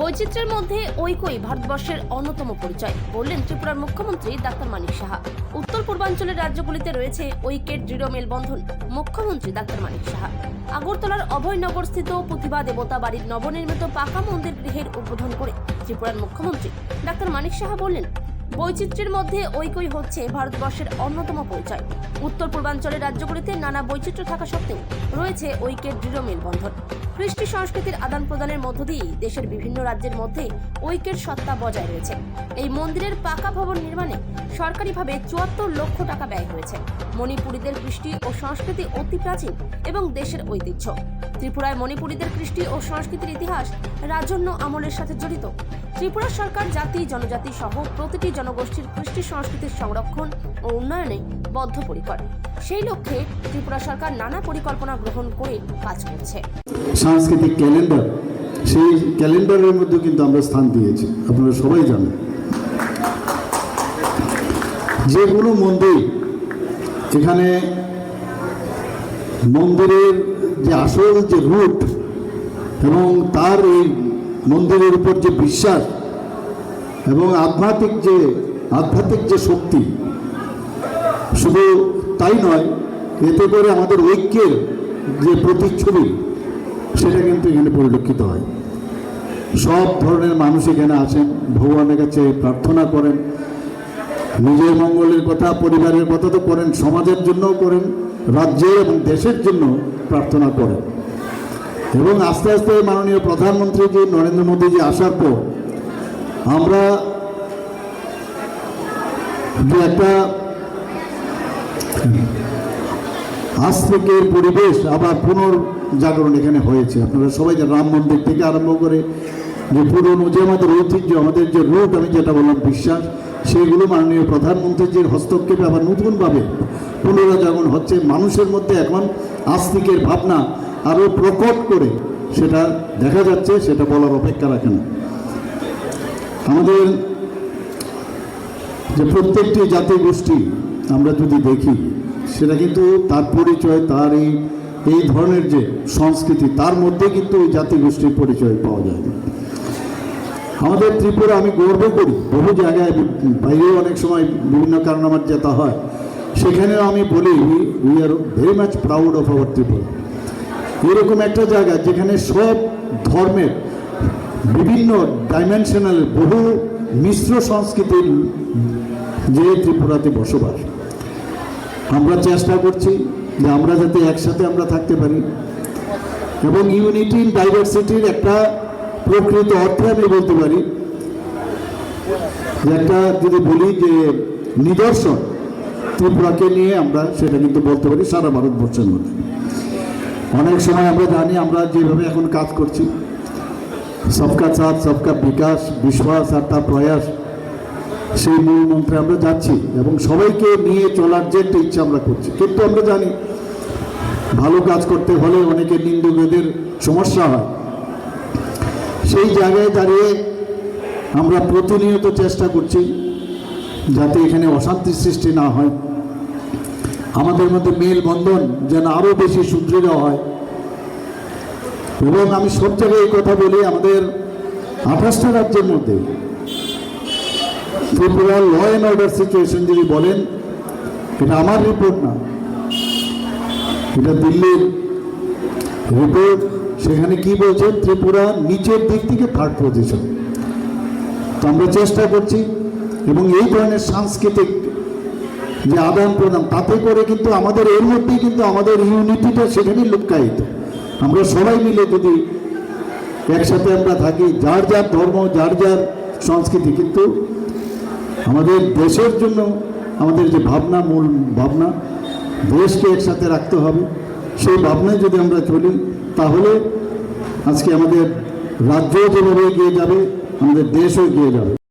বৈচিত্র্যের মধ্যে ঐক্যই ভারতবর্ষের অন্যতম পরিচয়, বললেন ত্রিপুরার মুখ্যমন্ত্রী ডাক্তার মানিক সাহা। উত্তর পূর্বাঞ্চলের রাজ্যগুলিতে রয়েছে ঐক্যের দৃঢ় মেলবন্ধন, মুখ্যমন্ত্রী ডাক্তার মানিক সাহা। আগরতলার অভয়নগর স্থিত প্রতিভা দেবতা বাড়ির নবনির্মিত পাকা মন্দির গৃহের উদ্বোধন করে ত্রিপুরার মুখ্যমন্ত্রী ডাক্তার মানিক সাহা বললেন বৈচিত্র্যের মধ্যে ঐক্যই হচ্ছে ভারতবর্ষের অন্যতম পরিচয়। উত্তর পূর্বাঞ্চলের রাজ্যগুলিতে নানা বৈচিত্র্য থাকা সত্ত্বেও রয়েছে ঐক্যের দৃঢ় মেলবন্ধন। কৃষ্টি সংস্কৃতির আদান প্রদানের মধ্য দিয়েই দেশের বিভিন্ন রাজ্যের মধ্যে ঐক্যের সত্তা বজায় রয়েছে। এই মন্দিরের পাকা ভবন নির্মাণে সরকারিভাবে চুয়াত্তর লক্ষ টাকা ব্যয় হয়েছে। মণিপুরীদের কৃষ্টি ও সংস্কৃতি অতি প্রাচীন এবং দেশের ঐতিহ্য। ত্রিপুরায় মণিপুরীদের কৃষ্টি ও সংস্কৃতির ইতিহাস রাজন্য আমলের সাথে জড়িত। ত্রিপুরা সরকার জাতি, জনজাতি সহ প্রতিটি জনগোষ্ঠীর কৃষ্টি সংস্কৃতির সংরক্ষণ ও উন্নয়নে বদ্ধপরিকর। সেই লক্ষ্যে ত্রিপুরা সরকার নানা পরিকল্পনা গ্রহণ করে কাজ করছে। সাংস্কৃতিক ক্যালেন্ডার, সেই ক্যালেন্ডারের মধ্যে কিন্তু আমরা স্থান দিয়েছি, আপনারা সবাই জানেন। যেগুলো মন্দির, এখানে মন্দিরের যে আসল যে রুট এবং তার এই মন্দিরের উপর যে বিশ্বাস এবং আধ্যাত্মিক যে আধ্যাত্মিক যে শক্তি, শুধু তাই নয়, এতে করে আমাদের ঐক্যের যে প্রতিচ্ছবি, সেটা কিন্তু এখানে পরিলক্ষিত হয়। সব ধরনের মানুষ এখানে আসেন, ভগবানের কাছে প্রার্থনা করেন, নিজের মঙ্গলের কথা, পরিবারের কথা তো করেন, সমাজের জন্যও করেন, রাজ্যের এবং দেশের জন্য প্রার্থনা করেন। এবং আস্তে আস্তে মাননীয় প্রধানমন্ত্রী যে নরেন্দ্র মোদীজি আসার পর আমরা যে একটা আজ থেকে পরিবেশ আবার পুনর্জাগরণ এখানে হয়েছে। আপনারা সবাই যে রাম মন্দির থেকে আরম্ভ করে যে পুরনো যে আমাদের ঐতিহ্য, আমাদের যে রূপ, আমি যেটা বললাম বিশ্বাস, সেগুলো মাননীয় প্রধানমন্ত্রীজির হস্তক্ষেপে আবার নতুনভাবে পুনরাজাগরণ হচ্ছে। মানুষের মধ্যে এখন আস্তিকের ভাবনা আরও প্রকট করে সেটা দেখা যাচ্ছে, সেটা বলার অপেক্ষা রাখে না। আমাদের যে প্রত্যেকটি জাতি গোষ্ঠী আমরা যদি দেখি, সেটা কিন্তু তার পরিচয়, তার এই এই ধরনের যে সংস্কৃতি, তার মধ্যে কিন্তু ওই জাতিগোষ্ঠীর পরিচয় পাওয়া যায় না। আমাদের ত্রিপুরা আমি গর্ব করি, বহু জায়গায় বাইরেও অনেক সময় বিভিন্ন কারণে আমার যেতে হয়। সেখানেও আমি বলি we are very much proud of our Tripura এরকম একটা জায়গা যেখানে সব ধর্মের বিভিন্ন ডাইমেনশনাল বহু মিশ্র সংস্কৃতির যে ত্রিপুরাতে বসবাস। আমরা চেষ্টা করছি যে আমরা যাতে একসাথে আমরা থাকতে পারি। এবং ইউনিটি ইন ডাইভার্সিটির একটা প্রকৃত অর্থে আমি বলতে পারি। একটা যদি বলি যে নিদর্শন, ত্রিপুরাকে নিয়ে আমরা সেটা কিন্তু বলতে পারি সারা ভারতবর্ষের মধ্যে। অনেক সময় আমরা জানি, আমরা যেভাবে এখন কাজ করছি, সবকা সাথ, সবকা বিকাশ, বিশ্বাস আর তার প্রয়াস, সেই মূল মন্ত্রে আমরা যাচ্ছি এবং সবাইকে নিয়ে চলার যে একটা ইচ্ছা আমরা করছি। কিন্তু আমরা জানি, ভালো কাজ করতে হলে অনেকে নিন্দুকদের সমস্যা হয়। সেই জায়গায় দাঁড়িয়ে আমরা প্রতিনিয়ত চেষ্টা করছি, যাতে এখানে অশান্তির সৃষ্টি না হয়। আমাদের মধ্যে মেলবন্ধন যেন আরও বেশি সুদৃঢ় হয়। এবং আমি সব জায়গায় এই কথা বলি, আমাদের আঠাশটা রাজ্যের মধ্যে Tripura law and order situation যদি বলেন, এটা আমার রিপোর্ট না। এটা দিল্লির রিপোর্ট সেখানে কি বলছে ত্রিপুরা নিচের দিক থেকে থার্ড পজিশন তো আমরা চেষ্টা করছি, এবং এই ধরনের সাংস্কৃতিক যে আদান প্রদান, তাতে করে কিন্তু আমাদের এর মধ্যেই কিন্তু আমাদের ইউনিটিটা সেখানেই লুকায়িত আমরা সবাই মিলে যদি একসাথে আমরা থাকি, যার যার ধর্ম, যার যার সংস্কৃতি, কিন্তু আমাদের দেশের জন্য আমাদের যে ভাবনা, মূল ভাবনা, দেশকে একসাথে রাখতে হবে। সেই ভাবনায় যদি আমরা চলি, তাহলে আজকে আমাদের রাজ্য যেভাবে এগিয়ে যাবে, আমাদের দেশও এগিয়ে যাবে।